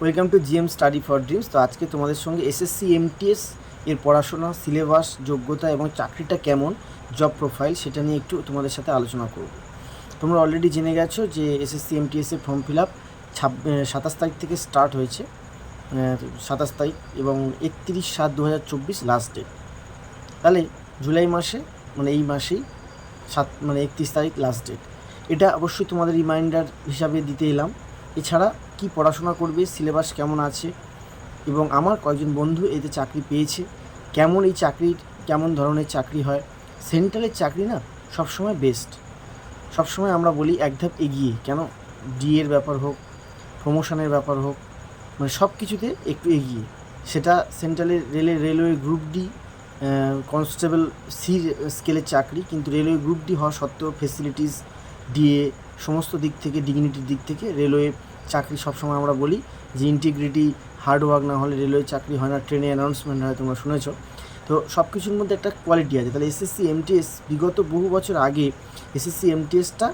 Welcome to GM study for dreams তো আজকে তোমাদের সঙ্গে এসএসসি এমটিএস এর পড়াশোনা সিলেবাস যোগ্যতা এবং চাকরিটা কেমন জব প্রোফাইল সেটা নিয়ে একটু তোমাদের সাথে আলোচনা করব। তোমরা অলরেডি জেনে গেছো যে এসএসসি এমটিএস এর ফর্ম ফিল আপ সাতাশ তারিখ থেকে স্টার্ট হয়েছে। সাতাশ তারিখ এবং একত্রিশ সাত দু হাজার চব্বিশ লাস্ট ডেট তাহলে জুলাই মাসে মানে এই মাসেই সাত মানে একত্রিশ তারিখ লাস্ট ডেট এটা অবশ্যই তোমাদের রিমাইন্ডার হিসাবে দিতে এলাম। এছাড়া কি পড়াশোনা করবে, সিলেবাস কেমন আছে এবং আমার কয়েকজন বন্ধু এতে চাকরি পেয়েছে, কেমন এই চাকরির কেমন ধরনের চাকরি হয়, সেন্ট্রালের চাকরি না সবসময় বেস্ট সবসময় আমরা বলি এক ধাপ এগিয়ে, কেন ডিএর ব্যাপার হোক প্রমোশনের ব্যাপার হোক মানে সব কিছুতে একটু এগিয়ে। সেটা সেন্ট্রালের রেলের railway group D constable C স্কেলের চাকরি, কিন্তু রেলওয়ে গ্রুপ ডি হওয়া সত্ত্বেও ফেসিলিটিস ডিএ সমস্ত দিক থেকে ডিগনিটির দিক থেকে রেলওয়ে চাকরি সবসময় আমরা বলি যে ইন্টিগ্রিটি হার্ডওয়ার্ক না হলে রেলওয়ে চাকরি হয় না, ট্রেনে অ্যানাউন্সমেন্ট হয়, তোমরা শুনেছো। তো সব কিছুর মধ্যে একটা কোয়ালিটি আছে। তাহলে এসএসসি এমটিএস বিগত বহু বছর আগে এসএসসি এমটিএসটা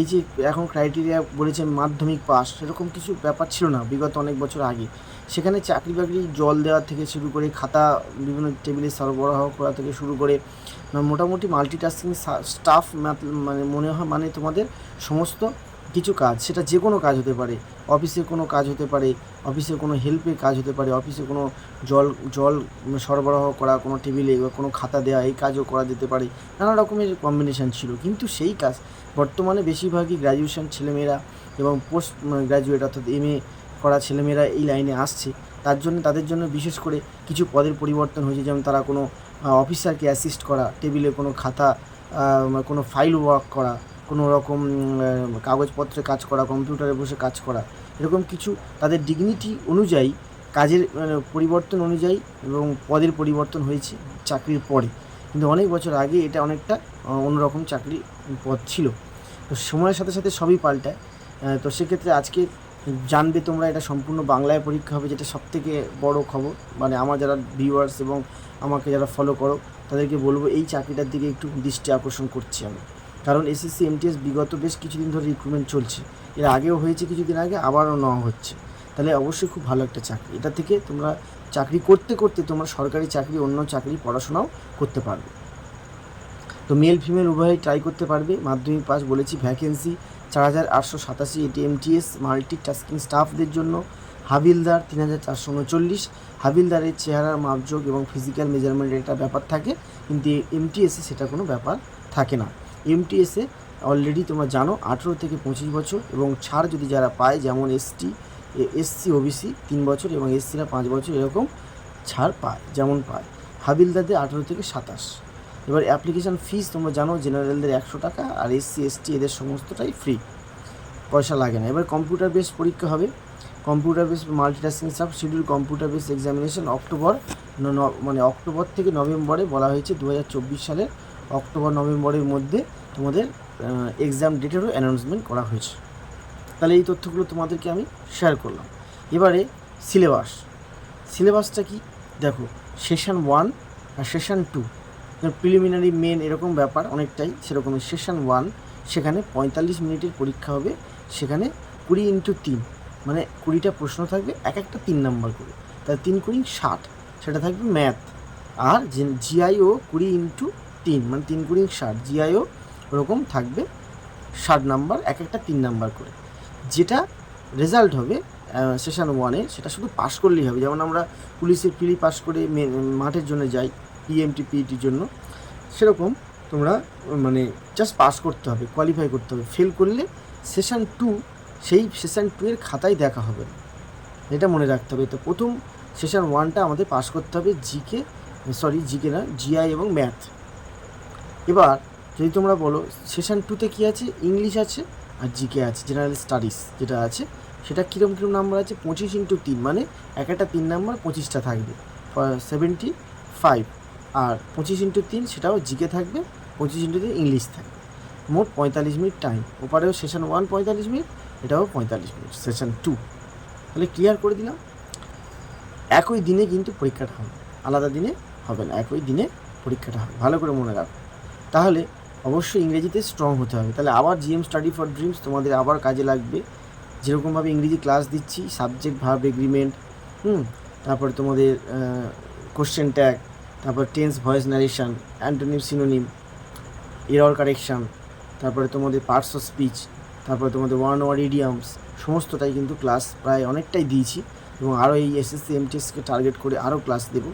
এই যে এখন ক্রাইটেরিয়া বলেছে মাধ্যমিক পাস সেরকম কিছু ব্যাপার ছিল না বিগত অনেক বছর আগে। সেখানে চাকরি বাকরি জল দেওয়া থেকে শুরু করে খাতা, বিভিন্ন টেবিলে সরবরাহ করা থেকে শুরু করে, মোটামুটি মাল্টিটাস্কিং স্টাফ মানে মনে হয় মানে তোমাদের সমস্ত কিছু কাজ, সেটা যে কোনো কাজ হতে পারে। অফিসের কোনো কাজ হতে পারে অফিসের কোনো হেল্পের কাজ হতে পারে, অফিসে কোনো জল জল সরবরাহ করা, কোনো টেবিলে বা কোনো খাতা দেওয়া এই কাজও করা যেতে পারে। নানা রকমের কম্বিনেশান ছিল। কিন্তু সেই কাজ বর্তমানে বেশিরভাগই গ্র্যাজুয়েশন ছেলেমেয়েরা এবং পোস্ট গ্র্যাজুয়েট অর্থাৎ এম এ করা ছেলেমেয়েরা এই লাইনে আসছে। তার জন্য, তাদের জন্য বিশেষ করে কিছু পদের পরিবর্তন হয়েছে। যেমন তারা কোনো অফিসারকে অ্যাসিস্ট করা টেবিলে কোনো খাতা কোনো ফাইল ওয়ার্ক করা কোনো রকম কাগজপত্রে কাজ করা, কম্পিউটারে বসে কাজ করা, এরকম কিছু তাদের ডিগনিটি অনুযায়ী, কাজের পরিবর্তন অনুযায়ী এবং পদের পরিবর্তন হয়েছে চাকরির পরে। কিন্তু অনেক বছর আগে এটা অনেকটা অন্যরকম চাকরি পদ ছিল। তো সময়ের সাথে সাথে সবই পাল্টায়। তো সেক্ষেত্রে আজকে জানবে তোমরা এটা সম্পূর্ণ বাংলায় পরীক্ষা হবে, যেটা সবথেকে বড় খবর। মানে আমার যারা ভিউয়ার্স এবং আমাকে যারা ফলো করো, তাদেরকে বলব এই চাকরিটার দিকে একটু দৃষ্টি আকর্ষণ করছি আমি। কারণ এসএসসি, এমটিএস বিগত বেশ কিছুদিন ধরে রিক্রুটমেন্ট চলছে। এর আগেও হয়েছে কিছুদিন আগে, আবারও নেওয়া হচ্ছে। তাহলে অবশ্যই খুব ভালো একটা চাকরি। এটা থেকে তোমরা চাকরি করতে করতে তোমরা সরকারি চাকরি, অন্য চাকরি, পড়াশোনাও করতে পারবে। তো মেল ফিমেল উভয়ই ট্রাই করতে পারবে। মাধ্যমিক পাস বলেছি ভ্যাকেন্সি চার হাজার আটশো সাতাশি, এটি এমটিএস মাল্টি টাস্কিং স্টাফদের জন্য। হাবিলদার তিন হাজার চারশো উনচল্লিশ। হাবিলদারের চেহারার মাপযোগ এবং ফিজিক্যাল মেজারমেন্টের একটা ব্যাপার থাকে। কিন্তু এমটিএসে সেটা কোনো ব্যাপার থাকে না। এমটিএসে অলরেডি তোমরা জানো, আঠেরো থেকে পঁচিশ বছর এবং ছাড় যদি যারা পায়, যেমন এসটি এসসি ওবিসি তিন বছর এবং এসসিরা পাঁচ বছর এরকম ছাড় পায়, যেমন পায়। হাবিলদারদের আঠেরো থেকে সাতাশ। এবার অ্যাপ্লিকেশান ফিস তোমরা জানো জেনারেলদের একশো টাকা আর এসসি এসটি এদের সমস্তটাই ফ্রি পয়সা লাগে না। এবার কম্পিউটার বেস পরীক্ষা হবে। Computer base multitasking staff schedule computer base examination October মানে অক্টোবর থেকে নভেম্বরে বলা হয়েছে দু হাজার চব্বিশ সালের অক্টোবর, নভেম্বরের মধ্যে তোমাদের এক্সাম ডেটেরও অ্যানাউন্সমেন্ট করা হয়েছে। তাহলে এই তথ্যগুলো তোমাদেরকে আমি শেয়ার করলাম। এবারে সিলেবাস সিলেবাসটা কি? দেখো সেশন ওয়ান আর সেশন টু প্রিলিমিনারি মেন এরকম ব্যাপার, অনেকটাই সেরকমই। সেশন ওয়ান সেখানে পঁয়তাল্লিশ মিনিটের পরীক্ষা হবে, সেখানে কুড়ি ইন্টু তিন মানে কুড়িটা প্রশ্ন থাকবে, এক একটা তিন নাম্বার করে। তাহলে তিন কুড়ি ষাট, সেটা থাকবে ম্যাথ আর জিআইও কুড়ি ইন্টু তিন মানে তিন কুড়ি ষাট জিআইও ওরকম থাকবে। ষাট নাম্বার, এক একটা তিন নাম্বার করে। যেটা রেজাল্ট হবে সেশন ওয়ানে সেটা শুধু পাস করলেই হবে। যেমন আমরা পুলিশের প্রিলি পাস করে মাঠের জন্য যাই পিএমটি পিইটির জন্য, সেরকম তোমরা মানে জাস্ট পাস করতে হবে কোয়ালিফাই করতে হবে। ফেল করলে সেশন টু সেই সেশন টু এর খাতায় দেখা হবে না। এটা মনে রাখতে হবে। তো প্রথম সেশন ওয়ানটা আমাদের পাস করতে হবে জিকে সরি জিকে না জিআই এবং ম্যাথ এবার যদি তোমরা বলো সেশন টুতে কী আছে? ইংলিশ আছে আর জিকে আছে জেনারেল স্টাডিজ যেটা আছে, সেটা কীরকম কীরকম নাম্বার আছে? পঁচিশ ইন্টু তিন মানে এক একটা তিন নাম্বার পঁচিশটা থাকবে। সেভেন্টি ফাইভ আর পঁচিশ ইন্টু তিন, সেটাও জিকে থাকবে, পঁচিশ ইন্টু তিন ইংলিশ থাকবে। মোট পঁয়তাল্লিশ মিনিট টাইম ওপারেও সেশন ওয়ান পঁয়তাল্লিশ মিনিট, এটাও পঁয়তাল্লিশ মিনিট সেশন টু তাহলে ক্লিয়ার করে দিলাম? একই দিনে কিন্তু পরীক্ষাটা হবে, আলাদা দিনে হবে না, একই দিনে পরীক্ষাটা হবে, ভালো করে মনে রাখো। তাহলে অবশ্যই ইংরেজিতে স্ট্রং হতে হবে। তাহলে আবার জিএম স্টাডি ফর ড্রিমস তোমাদের আবার কাজে লাগবে। যেরকমভাবে ইংরেজি ক্লাস দিচ্ছি সাবজেক্ট ভার্ব এগ্রিমেন্ট হুম, তারপরে তোমাদের কোশ্চেন ট্যাগ তারপর tense voice narration antonym synonym error correction তারপরে তোমাদের পার্টস অফ স্পিচ তারপরে তোমাদের ওয়ান ওয়ার ইডিয়ামস সমস্তটাই কিন্তু ক্লাস প্রায় অনেকটাই দিয়েছি এবং আরও এই এসএসসি এমটিএসকে টার্গেট করে আরও ক্লাস দেবো।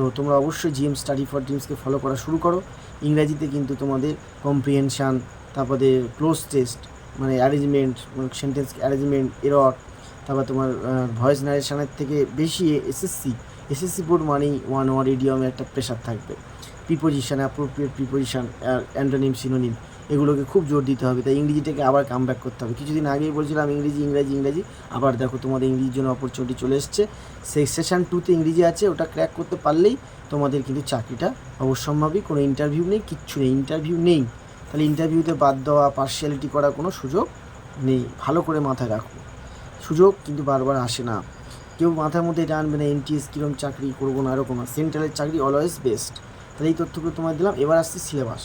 তো তোমরা অবশ্যই জিএম স্টাডি ফর ড্রিমসকে ফলো করা শুরু করো। ইংরাজিতে কিন্তু তোমাদের কম্প্রিহেনশান তারপরে ক্লোজ টেস্ট মানে অ্যারেঞ্জমেন্ট সেন্টেন্স অ্যারেঞ্জমেন্ট এরর তারপর তোমার ভয়েস নারেশনের থেকে বেশি এসএসসি এসএসসি বোর্ড মানেই ওয়ান ওয়ার ইডিয়ামে একটা প্রেশার থাকবে। Preposition appropriate preposition antonym synonym এগুলোকে খুব জোর দিতে হবে। তাই ইংরেজিটাকে আবার কাম ব্যাক করতে হবে। কিছুদিন আগেই বলছিলাম, ইংরেজি ইংরেজি ইংরেজি। আবার দেখো তোমাদের ইংরেজির জন্য অপরচুনিটি চলে এসছে। সেই সেশন টুতে ইংরেজি আছে, ওটা ক্র্যাক করতে পারলেই তোমাদের কিন্তু চাকরিটা অবশ্যম্ভাবী। কোনো ইন্টারভিউ নেই, কিচ্ছু নেই ইন্টারভিউ নেই। তাহলে ইন্টারভিউতে বাদ দেওয়া পার্সিয়ালিটি করার কোনো সুযোগ নেই। ভালো করে মাথায় রাখো। সুযোগ কিন্তু বারবার আসে না। কেউ মাথার মধ্যে এটা আনবে না এনটিএস কীরকম চাকরি করব না, এরকম সেন্ট্রালের চাকরি অলওয়েজ বেস্ট তাহলে এই তথ্যগুলো তোমায় দিলাম। এবার আসছে সিলেবাস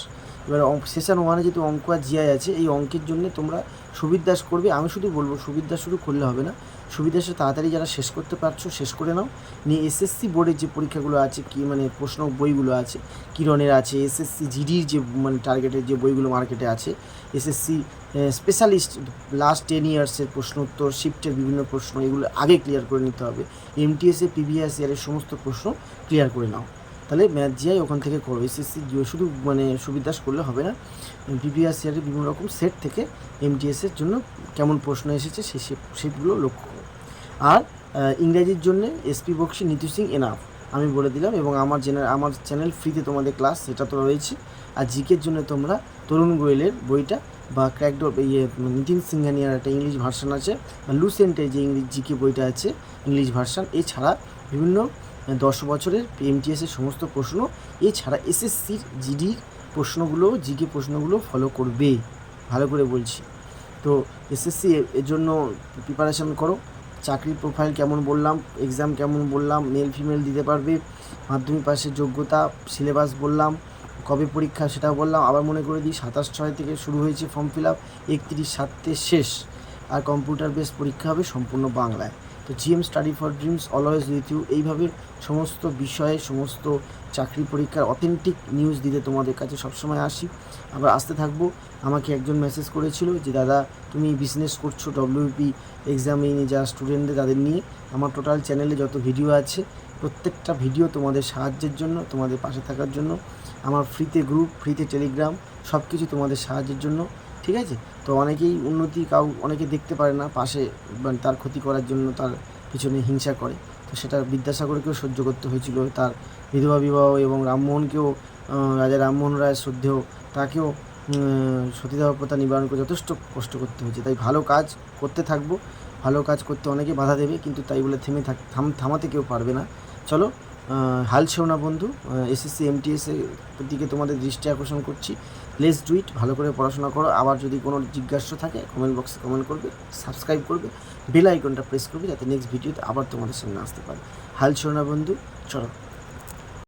এবার সেশন ওয়ানে যেহেতু অঙ্ক আর জিআই আছে, এই অঙ্কের জন্য তোমরা সুবিধাস করবে। আমি শুধু বলব সুবিধা শুধু করলে হবে না। সুবিধাসে তাড়াতাড়ি যারা শেষ করতে পারছ, শেষ করে নাও। নিয়ে এসএসসি বোর্ডের যে পরীক্ষাগুলো আছে, কি মানে প্রশ্ন বইগুলো আছে কিরণের আছে এসএসসি জিডির যে মানে টার্গেটের যে বইগুলো মার্কেটে আছে এসএসসি স্পেশালিস্ট লাস্ট টেন ইয়ার্সের প্রশ্ন উত্তর শিফটের বিভিন্ন প্রশ্ন, এগুলো আগে ক্লিয়ার করে নিতে হবে। এমটিএসে পিবিএস ইয়ারের সমস্ত প্রশ্ন ক্লিয়ার করে নাও। তাহলে ম্যাথ জিআই ওখান থেকে করো এসএসসি জিও শুধু মানে সুবিধাস করলে হবে না। পিবিএস ইয়ারের বিভিন্ন রকম সেট থেকে এমটিএসের জন্য কেমন প্রশ্ন এসেছে সেই সেটগুলো লক্ষ্য করো। আর ইংরাজির জন্য এসপি বক্সি নীতু সিং এনাফ আমি বলে দিলাম। এবং আমার জেনার আমার চ্যানেল ফ্রিতে তোমাদের ক্লাস সেটা তো রয়েছে। আর জিকের জন্য তোমরা তরুণ গোয়েলের বইটা বা ক্র্যাকডোর ইয়ে নিতিন সিংহানিয়ার একটা ইংলিশ ভার্সান আছে। বা লুসেন্টের যে ইংলিশ জিকে বইটা আছে, ইংলিশ ভার্সান, এছাড়া বিভিন্ন দশ বছরের এমটিএসের সমস্ত প্রশ্ন, এছাড়া এসএসসির জিডির প্রশ্নগুলো জিকে প্রশ্নগুলো ফলো করবে। ভালো করে বলছি। তো এসএসসি এর জন্য প্রিপারেশান করো। চাকরির প্রোফাইল কেমন বললাম এক্সাম কেমন বললাম মেল ফিমেল দিতে পারবে। মাধ্যমিক পাশের যোগ্যতা সিলেবাস বললাম। কবে পরীক্ষা সেটা বললাম। আবার মনে করে দিই, সাতাশ ছয় থেকে শুরু হয়েছে ফর্ম ফিল আপ একত্রিশ সাতে শেষ। আর কম্পিউটার বেস পরীক্ষা হবে সম্পূর্ণ বাংলায়। তো G M study for dreams always with you এইভাবে সমস্ত বিষয়ে, সমস্ত চাকরি পরীক্ষার অথেন্টিক নিউজ দিতে তোমাদের কাছে সবসময় আসি। আবার আসতে থাকব। আমাকে একজন মেসেজ করেছিল যে, দাদা, তুমি বিজনেস করছ ডব্লিউপি এক্সামে যা স্টুডেন্টদের তাদের নিয়ে। আমার টোটাল চ্যানেলে যত ভিডিও আছে, প্রত্যেকটা ভিডিও তোমাদের সাহায্যের জন্য, তোমাদের পাশে থাকার জন্য। আমার ফ্রিতে গ্রুপ ফ্রিতে টেলিগ্রাম সব কিছু তোমাদের সাহায্যের জন্য। ঠিক আছে? তো অনেকেই উন্নতি কাউ, অনেকে দেখতে পারে না পাশে মানে তার ক্ষতি করার জন্য তার পিছনে হিংসা করে। তো সেটা বিদ্যাসাগরকেও সহ্য করতে হয়েছিল, তার বিধবা বিবাহ এবং রামমোহনকেও রাজা রামমোহন রায় শ্রদ্ধেয় তাকেও সতীদাহ প্রথা নিবারণ করে যথেষ্ট কষ্ট করতে হয়েছে। তাই ভালো কাজ করতে থাকব, ভালো কাজ করতে অনেকে বাধা দেবে, কিন্তু তাই বলে থেমে থাক, থাম, থামাতে কেউ পারবে না। চলো হাল ছেও না বন্ধু এসএসসি, এমটিএস এর দিকে তোমাদের দৃষ্টি আকর্ষণ করছি। লেস ডু ইট ভালো করে পড়াশোনা করো। আবার যদি কোনো জিজ্ঞাসা থাকে কমেন্ট বক্সে কমেন্ট করবে সাবস্ক্রাইব করবে বেল আইকনটা প্রেস করবে, যাতে নেক্সট ভিডিওতে আবার তোমাদের সামনে আসতে পারে। হাল ছেও না বন্ধু, চলো।